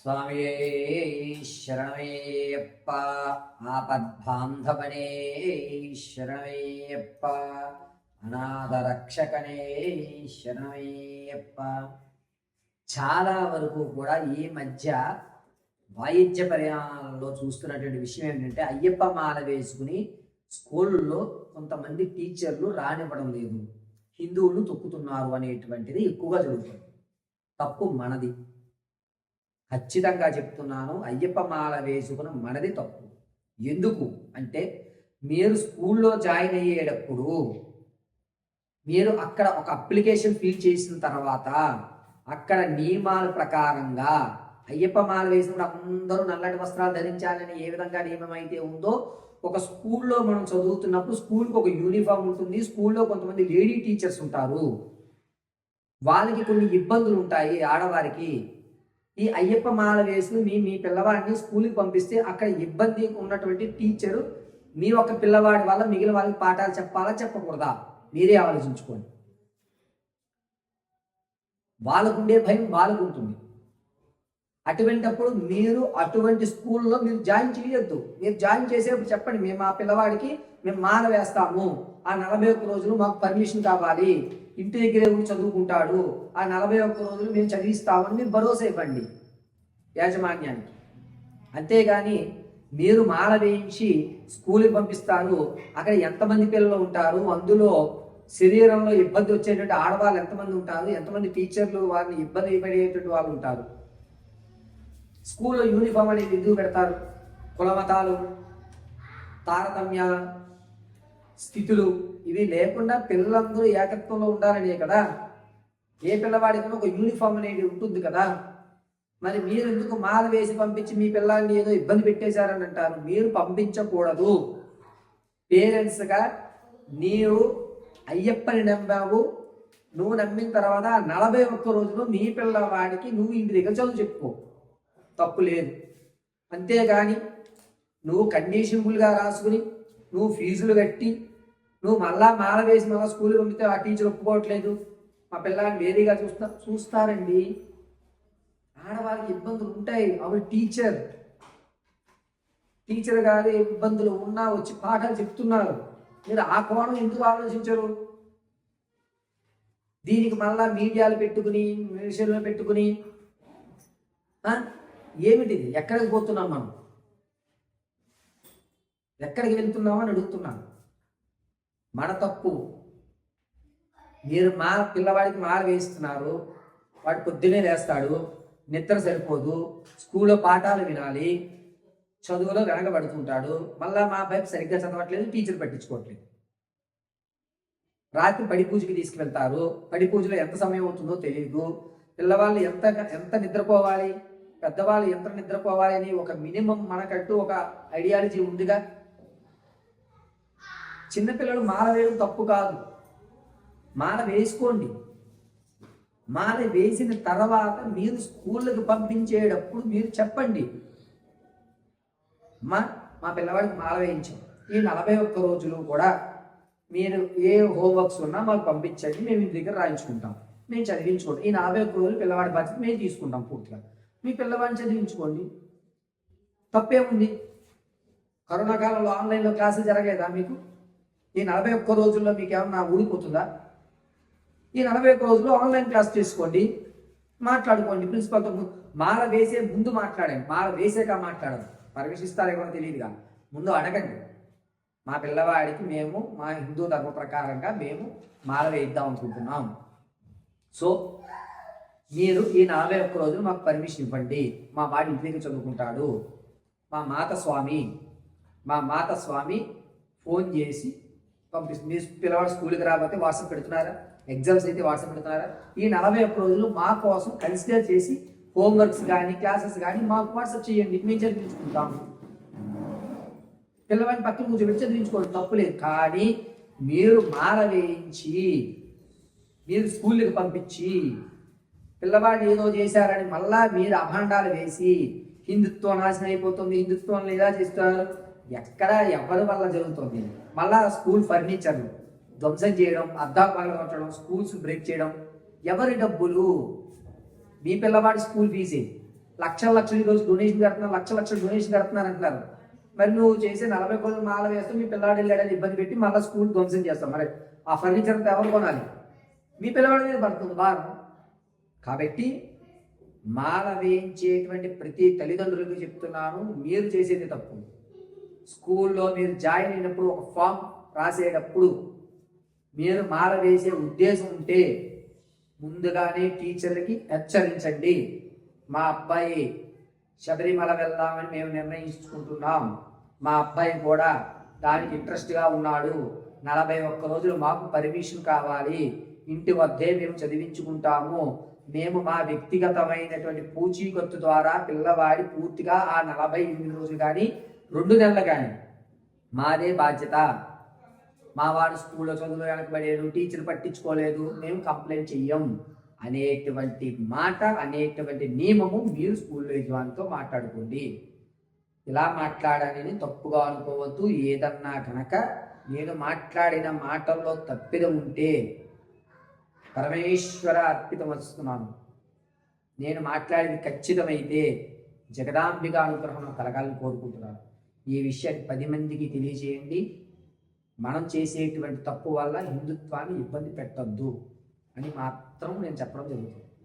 స్వామియే శరణమేయప్ప ఆపద్బాంధవనే శరణమేయప్ప అనాథరక్షకనే శరణమేయప్ప చాలా వరకు కూడా ఈ మధ్య వాయిద్య పరిణామంలో చూస్తున్నటువంటి విషయం ఏంటంటే అయ్యప్ప మాల వేసుకుని స్కూళ్ళలో కొంతమంది టీచర్లు రానివ్వడం లేదు. హిందువులు తొక్కుతున్నారు అనేటువంటిది ఎక్కువగా జరుగుతుంది. తప్పు మనది. ఖచ్చితంగా చెప్తున్నాను అయ్యప్ప మాల వేసుకున్న మనది తప్పు. ఎందుకు? అంటే మీరు స్కూల్లో జాయిన్ అయ్యేటప్పుడు మీరు అక్కడ ఒక అప్లికేషన్ ఫిల్ చేసిన తర్వాత అక్కడ నియమాల ప్రకారంగా అయ్యప్ప మాల వేసినప్పుడు అందరూ నల్లటి వస్త్రాలు ధరించాలని ఏ విధంగా నియమం అయితే ఉందో ఒక స్కూల్లో మనం చదువుతున్నప్పుడు స్కూల్కి ఒక యూనిఫామ్ ఉంటుంది స్కూల్లో కొంతమంది లేడీ టీచర్స్ ఉంటారు. వాళ్ళకి కొన్ని ఇబ్బందులు ఉంటాయి ఆడవారికి. ఈ అయ్యప్ప మాల వేసుకుని మీ మీ పిల్లవాడిని స్కూల్కి పంపిస్తే అక్కడ ఇబ్బంది ఉన్నటువంటి టీచరు మీ ఒక పిల్లవాడి వల్ల మిగిలిన వాళ్ళకి పాఠాలు చెప్పాలా చెప్పకూడదా? మీరే ఆలోచించుకోండి. వాళ్ళకుండే భయం వాళ్ళకు ఉంటుంది అటువంటప్పుడు మీరు అటువంటి స్కూల్లో మీరు జాయిన్ చేయొద్దు. మీరు జాయిన్ చేసేప్పుడు చెప్పండి మేము మా పిల్లవాడికి మేము మాల వేస్తాము. ఆ నలభై ఒక్క రోజులు మాకు పర్మిషన్ కావాలి. ఇంటి దగ్గరే ఉండి చదువుకుంటాడు. ఆ నలభై ఒక్క రోజులు మేము చదివిస్తామని మీరు భరోసా ఇవ్వండి యాజమాన్యానికి. అంతేగాని మీరు మాల వేయించి స్కూల్కి పంపిస్తారు. అక్కడ ఎంతమంది పిల్లలు ఉంటారు? అందులో శరీరంలో ఇబ్బంది వచ్చేటువంటి ఆడవాళ్ళు ఎంతమంది ఉంటారు? ఎంతమంది టీచర్లు వారిని ఇబ్బంది పడేటువంటి వాళ్ళు ఉంటారు? స్కూల్లో యూనిఫామ్ అనేది ఎందుకు పెడతారు? కులమతాలు తారతమ్య స్థితులు. ఇవి లేకుండా పిల్లలందరూ ఏకత్వంలో ఉండాలనే కదా? ఏ పిల్లవాడికైనా ఒక యూనిఫామ్ అనేది ఉంటుంది కదా? మరి మీరు ఎందుకు మాల వేసి పంపించి మీ పిల్లల్ని ఏదో ఇబ్బంది పెట్టేశారని అంటారు? మీరు పంపించకూడదు. పేరెంట్స్గా నీవు అయ్యప్పని నమ్మావు. నువ్వు నమ్మిన తర్వాత నలభై ఒక్క రోజులు మీ పిల్లవాడికి నువ్వు ఇంటి దగ్గర చదువు చెప్పుకో. తప్పు లేదు. అంతేగాని నువ్వు కండిషనబుల్గా రాసుకుని నువ్వు ఫీజులు కట్టి నువ్వు మళ్ళా మాల వేసి మళ్ళీ స్కూల్ పంపితే ఆ టీచర్ ఒప్పుకోవట్లేదు. మా పిల్లల్ని వేరేగా చూస్తా చూస్తారండి. ఆడవాళ్ళకి ఇబ్బందులు ఉంటాయి. ఆవిడ టీచర్ టీచర్ గారి ఇబ్బందులు ఉన్నా వచ్చి పాఠాలు చెప్తున్నారు. మీరు ఆ కోణం ఎందుకు ఆలోచించరు? దీనికి మళ్ళా మీడియాలు పెట్టుకుని మిషన్లు పెట్టుకుని ఏమిటిది? ఎక్కడికి పోతున్నాం మనం? ఎక్కడికి వెళ్తున్నామని అడుగుతున్నాను. మన తప్పు. మీరు మా పిల్లవాడికి మాల వేస్తున్నారు వాడు పొద్దునే లేస్తాడు. నిద్ర సరిపోదు. స్కూల్లో పాఠాలు వినాలి. చదువులో వెనకబడుతుంటాడు. మళ్ళా మా అబ్బాయి సరిగ్గా చదవట్లేదు. టీచర్ పట్టించుకోవట్లేదు. రాత్రి పడి పూజకి తీసుకువెళ్తారు. పడి పూజలో ఎంత సమయం అవుతుందో తెలియదు పిల్లవాళ్ళు ఎంత ఎంత నిద్రపోవాలి? పెద్దవాళ్ళు ఎంత నిద్రపోవాలి అని ఒక మినిమం మనకంటూ ఒక ఐడియాలజీ ఉందిగా? చిన్నపిల్లలు మాల వేయడం తప్పు కాదు. మాల వేసుకోండి. మాల వేసిన తర్వాత మీరు స్కూళ్ళకి పంపించేటప్పుడు మీరు చెప్పండి. మా మా పిల్లవాడికి మాల వేయించాం. ఈ నలభై ఒక్క రోజులు కూడా మీరు ఏ హోంవర్క్స్ ఉన్నా మాకు పంపించండి. మేము ఇంటి దగ్గర రాయించుకుంటాం. మేము చదివించుకోండి. ఈ నలభై ఒక్క రోజులు పిల్లవాడి బాధ్యత మేము తీసుకుంటాం పూర్తిగా. మీ పిల్లవాడిని చదివించుకోండి. తప్పేముంది? కరోనా కాలంలో ఆన్లైన్లో క్లాసులు జరగలేదా మీకు? ఈ నలభై ఒక్క రోజుల్లో మీకు ఏమన్నా ఊడిపోతుందా ఈ నలభై ఒక్క రోజుల్లో ఆన్లైన్ క్లాస్ చేసుకోండి మాట్లాడుకోండి. ప్రిన్సిపల్తో మాల వేసే ముందు మాట్లాడండి. మాల వేసాక మాట్లాడండి పర్మిషిస్తారేమో తెలియదుగా. ముందు అడగండి. మా పిల్లవాడికి మేము మా హిందూ ధర్మ ప్రకారంగా మేము మాల వేయిద్దాం అనుకుంటున్నాం. సో మీరు ఈ నలభై ఒక్క రోజులు మాకు పర్మిషన్ ఇవ్వండి. మా వాడి ఇంటి దగ్గర చదువుకుంటాడు. మా మాత స్వామి మా మాత స్వామి ఫోన్ చేసి పంపిస్తుంది మీ పిల్లవాడు స్కూల్కి రాకపోతే వాట్సాప్ పెడుతున్నారా? ఎగ్జామ్స్ అయితే వాట్సాప్ పెడుతున్నారా? ఈ నలభై ఒక్క రోజులు మా కోసం కన్సిడర్ చేసి హోంవర్క్స్ కానీ క్లాసెస్ కానీ మాకు వాట్సాప్ చేయండి. మేము చదివించుకుంటాము. పిల్లవాడిని పక్కన కూర్చోబెట్టి చదివించుకోండి. తప్పులేదు కానీ మీరు మారవేయించి మీరు స్కూల్కి పంపించి పిల్లవాడిని ఏదో చేశారని మళ్ళా మీరు అభాండాలు వేసి హిందుత్వం నాశనం అయిపోతుంది. హిందుత్వం ఇలా చేస్తారు ఎక్కడ ఎవరి వల్ల జరుగుతుంది? మళ్ళా స్కూల్ ఫర్నిచర్ ధ్వంసం చేయడం అద్దాలు పగలగొట్టడం స్కూల్స్ బ్రేక్ చేయడం ఎవరి డబ్బులు? మీ పిల్లవాడి స్కూల్ ఫీజే. లక్షల లక్షలు ఈరోజు డొనేషన్ కడుతున్నారు లక్ష లక్షలు డొనేషన్ కడుతున్నారు అంటున్నారు. మరి నువ్వు చేసే నలభై కోట్ల మాల వేస్తే మీ పిల్లవాడు వెళ్ళాడని ఇబ్బంది పెట్టి మళ్ళీ స్కూల్ ధ్వంసం చేస్తాం మరి ఆ ఫర్నిచర్ అంతా ఎవరు కొనాలి? మీ పిల్లవాడి మీద పడుతుంది భారం. కాబట్టి మాల వేయించేటువంటి ప్రతి తల్లిదండ్రులకు చెప్తున్నాను మీరు చేసేది తప్పు. స్కూల్లో మీరు జాయిన్ అయినప్పుడు ఒక ఫామ్ రాసేటప్పుడు మీరు మారవేసే ఉద్దేశం ఉంటే ముందుగానే టీచర్లకి హెచ్చరించండి. మా అబ్బాయి శబరిమల వెళ్దామని మేము నిర్ణయించుకుంటున్నాం. మా అబ్బాయి కూడా దానికి ఇంట్రెస్ట్గా ఉన్నాడు. నలభై ఒక్క రోజులు మాకు పర్మిషన్ కావాలి. ఇంటి వద్దే మేము చదివించుకుంటాము. మేము మా వ్యక్తిగతమైనటువంటి పూచీకత్తు ద్వారా పిల్లవాడి పూర్తిగా ఆ నలభై ఎనిమిది రోజులు కానీ రెండు నెలలు కానీ. మాదే బాధ్యత. మా వాడు స్కూల్లో చదువులో వెనకబడేడు టీచర్ పట్టించుకోలేదు మేము కంప్లైంట్ చెయ్యం. అనేటువంటి మాట అనేటువంటి నియమము మీరు స్కూల్లో యజమానితో మాట్లాడుకోండి. ఇలా మాట్లాడాలని తప్పుగా అనుకోవద్దు. ఏదన్నా కనుక నేను మాట్లాడిన మాటల్లో తప్పిద ఉంటే పరమేశ్వర అర్పితం వస్తున్నాను. నేను మాట్లాడేది ఖచ్చితమైతే జగదాంబిక అనుగ్రహం కలగాలని కోరుకుంటున్నాను. ఈ విషయాన్ని పది మందికి తెలియజేయండి. మనం చేసేటువంటి తప్పు వల్ల హిందుత్వాన్ని ఇబ్బంది పెట్టద్దు అని మాత్రం నేను చెప్పడం జరుగుతుంది.